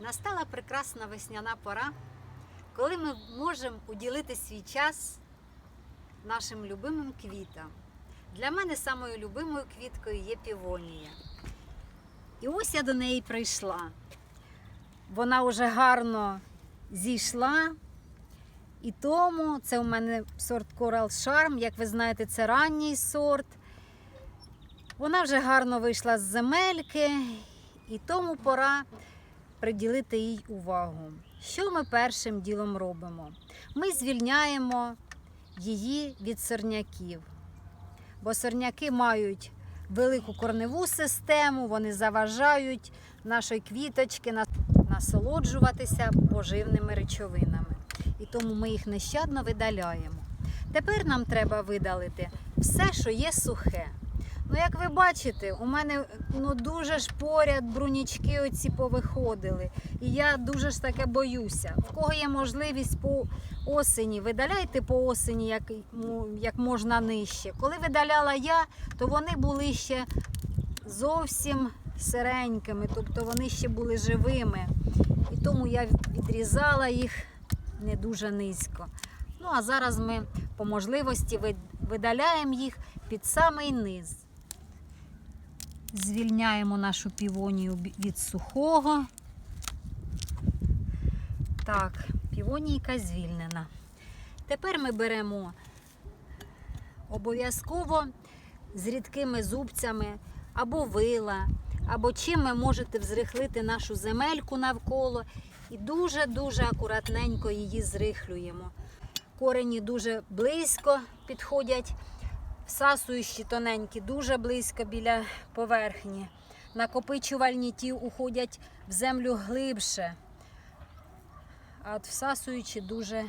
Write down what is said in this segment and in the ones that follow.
Настала прекрасна весняна пора, коли ми можемо уділити свій час нашим любимим квітам. Для мене самою любимою квіткою є півонія. І ось я до неї прийшла. Вона вже гарно зійшла. І тому це у мене сорт Coral Charm. Як ви знаєте, це ранній сорт. Вона вже гарно вийшла з земельки, і тому пора приділити їй увагу. Що ми першим ділом робимо? Ми звільняємо її від сорняків, бо сорняки мають велику корневу систему, вони заважають нашої квіточки насолоджуватися поживними речовинами. І тому ми їх нещадно видаляємо. Тепер нам треба видалити все, що є сухе. Ну, як ви бачите, у мене ну, дуже ж поряд брунічки оці повиходили. І я дуже ж таке боюся. В кого є можливість по осені, видаляйте по осені як, ну, як можна нижче. Коли видаляла я, то вони були ще зовсім сиренькими, тобто вони ще були живими. І тому я відрізала їх не дуже низько. Ну а зараз ми по можливості видаляємо їх під самий низ. Звільняємо нашу півонію від сухого. Так, півонійка звільнена. Тепер ми беремо обов'язково з рідкими зубцями або вила, або чим ви можете взрихлити нашу земельку навколо і дуже-дуже акуратненько її зрихлюємо. Корені дуже близько підходять, всасуючі тоненькі, дуже близько біля поверхні. Накопичувальні ті уходять в землю глибше, а от всасуючі дуже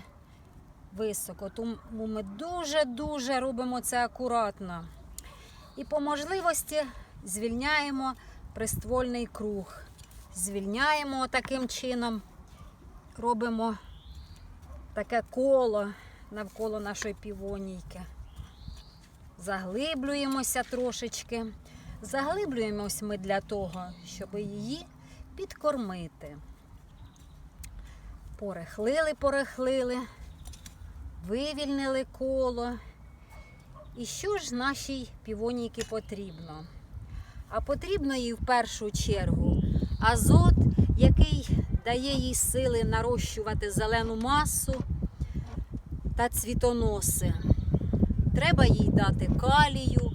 високо. Тому ми дуже-дуже робимо це акуратно. І по можливості звільняємо приствольний круг. Звільняємо таким чином, робимо таке коло навколо нашої півонійки. Заглиблюємося трошечки. Заглиблюємось ми для того, щоб її підкормити. Порехлили, порехлили, вивільнили коло. І що ж нашій півонійки потрібно? А потрібно їй в першу чергу азот, який дає їй сили нарощувати зелену масу та цвітоноси. Треба їй дати калію,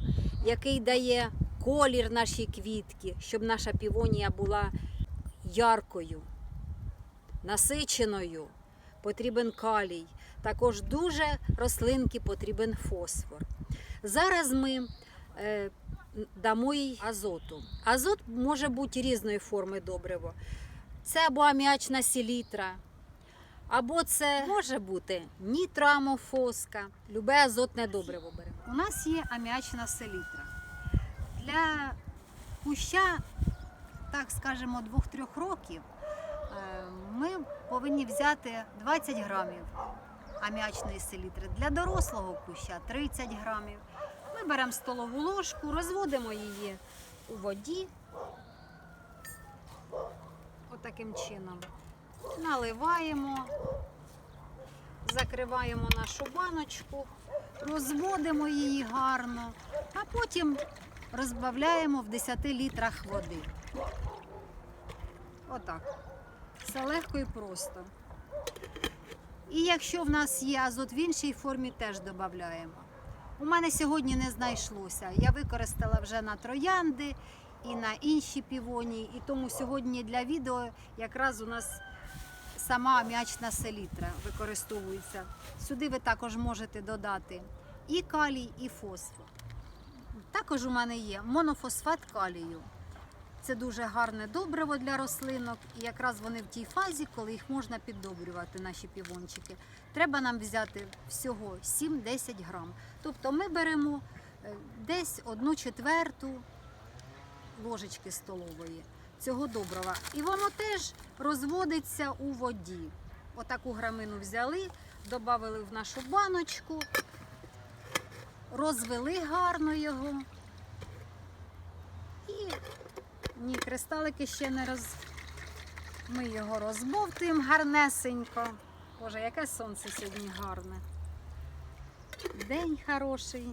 який дає колір нашій квітки, щоб наша півонія була яркою, насиченою. Потрібен калій. Також дуже рослинки потрібен фосфор. Зараз ми е, дамо їй азоту. Азот може бути різної форми добриво. Це або аміачна селітра, або це може бути нітрамофоска, любе азотне добриво беремо. У нас є аміачна селітра. Для куща, так скажемо, 2-3 років е, ми повинні взяти 20 грамів аміачної селітри. Для дорослого куща 30 грамів. Ми беремо столову ложку, розводимо її у воді. Отаким чином. Наливаємо, закриваємо нашу баночку, розводимо її гарно, а потім розбавляємо в 10 літрах води. Отак. Все легко і просто. І якщо в нас є азот в іншій формі, теж додаємо. У мене сьогодні не знайшлося. Я використала вже на троянди і на інші півонії. І тому сьогодні для відео якраз у нас сама аміачна селітра використовується. Сюди ви також можете додати і калій, і фосфор. Також у мене є монофосфат калію. Це дуже гарне добриво для рослинок, і якраз вони в тій фазі, коли їх можна піддобрювати, наші півончики. Треба нам взяти всього 7-10 грам. Тобто ми беремо е, десь одну четверту ложечки столової цього добрива. І воно теж розводиться у воді. Отаку грамину взяли, додали в нашу баночку, розвели гарно його. І ні, кристалики ще не роз... Ми його розбовтуємо гарнесенько. Боже, яке сонце сьогодні гарне. День хороший,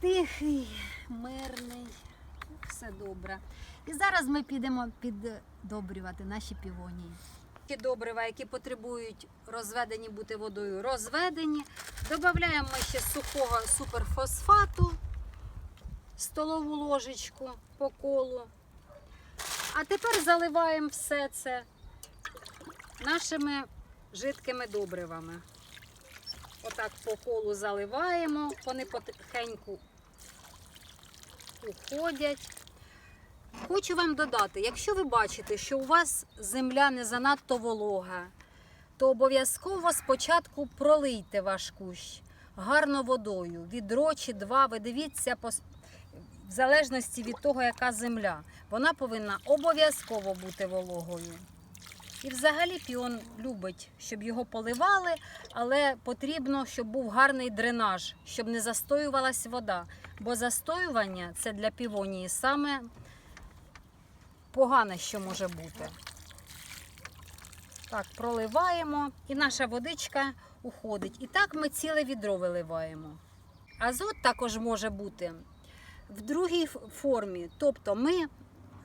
тихий, мирний, все добре. І зараз ми підемо піддобрювати наші півонії. Ті добрива, які потребують розведені бути водою, розведені. Додаємо ще сухого суперфосфату, столову ложечку по колу. А тепер заливаємо все це нашими жидкими добривами. Отак по колу заливаємо, вони потихеньку уходять. Хочу вам додати, якщо ви бачите, що у вас земля не занадто волога, то обов'язково спочатку пролийте ваш кущ гарно водою, відро чи два. Ви дивіться в залежності від того, яка земля. Вона повинна обов'язково бути вологою. І взагалі піон любить, щоб його поливали, але потрібно, щоб був гарний дренаж, щоб не застоювалась вода. Бо застоювання це для півонії саме погане, що може бути. Так, проливаємо, і наша водичка уходить. І так ми ціле відро виливаємо. Азот також може бути в другій формі. Тобто ми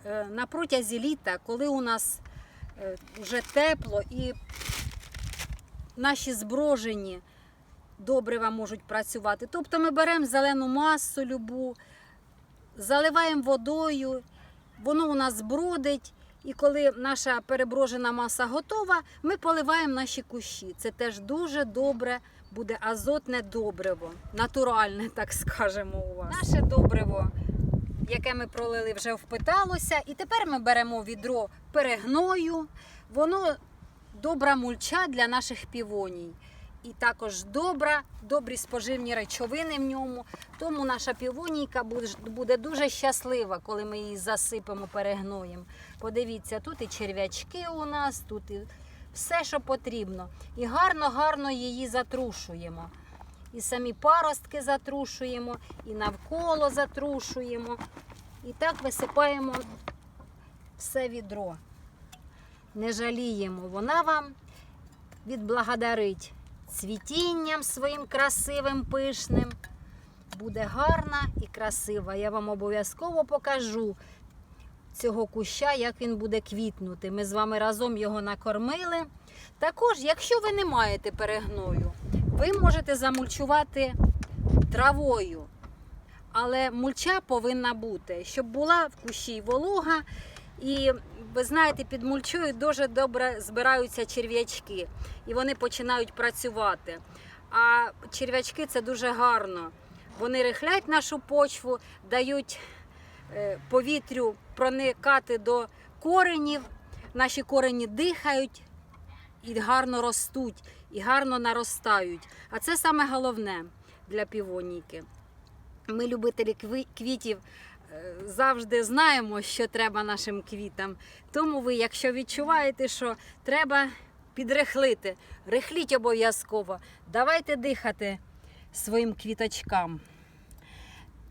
е, на протязі літа, коли у нас вже тепло і наші зброжені добрива можуть працювати. Тобто ми беремо зелену масу любу, заливаємо водою, воно у нас бродить. І коли наша переброжена маса готова, ми поливаємо наші кущі. Це теж дуже добре буде азотне добриво, натуральне, так скажемо у вас. Наше добриво, яке ми пролили, вже впиталося. І тепер ми беремо відро перегною. Воно добра мульча для наших півоній. І також добра, добрі споживні речовини в ньому. Тому наша півонійка буде- дуже щаслива, коли ми її засипемо перегноєм. Подивіться, тут і черв'ячки у нас, тут і все, що потрібно. І гарно-гарно її затрушуємо. І самі паростки затрушуємо, і навколо затрушуємо. І так висипаємо все відро. Не жаліємо, вона вам відблагодарить цвітінням своїм красивим, пишним. Буде гарна і красива. Я вам обов'язково покажу цього куща, як він буде квітнути. Ми з вами разом його накормили. Також, якщо ви не маєте перегною, ви можете замульчувати травою. Але мульча повинна бути, щоб була в кущі волога. І ви знаєте, під мульчою дуже добре збираються черв'ячки, і вони починають працювати. А черв'ячки це дуже гарно. Вони рихлять нашу почву, дають е, повітрю проникати до коренів. Наші корені дихають і гарно ростуть, і гарно наростають. А це саме головне для півоніки. Ми, любителі квітів, е, завжди знаємо, що треба нашим квітам. Тому ви, якщо відчуваєте, що треба підрихлити, рихліть обов'язково, давайте дихати своїм квіточкам.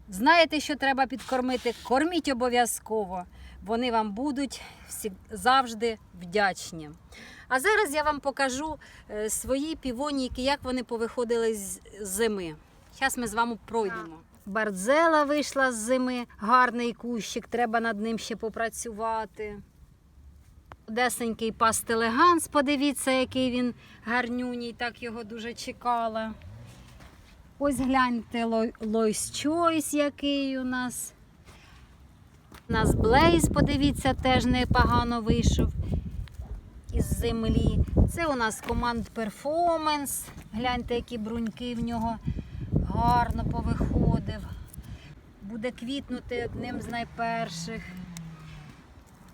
Знаєте, що треба підкормити? Корміть обов'язково. Вони вам будуть завжди вдячні. А зараз я вам покажу е, свої півоніки, як вони повиходили з зими. Зараз ми з вами пройдемо. Бардзела вийшла з зими, гарний кущик, треба над ним ще попрацювати. Одесенький пастелеганс, подивіться, який він гарнюній, так його дуже чекала. Ось гляньте Лой- Лойс Чойс, який у нас. У нас Блейз, подивіться, теж непогано вийшов із землі. Це у нас команд Перформанс. Гляньте, які бруньки в нього гарно повиходив. Буде квітнути одним з найперших.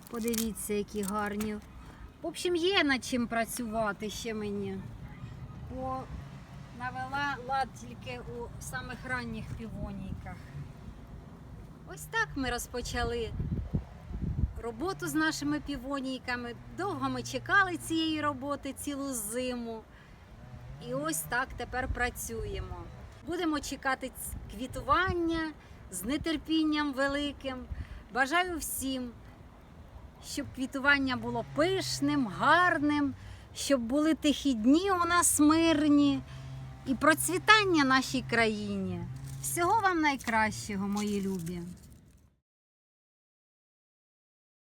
Подивіться, які гарні. В общем, є над чим працювати ще мені. Бо навела лад тільки у самих ранніх півонійках. Ось так ми розпочали роботу з нашими півонійками. Довго ми чекали цієї роботи цілу зиму. І ось так тепер працюємо. Будемо чекати квітування з нетерпінням великим. Бажаю всім, щоб квітування було пишним, гарним, щоб були тихі дні у нас мирні і процвітання нашій країні. Всього вам найкращого, мої любі.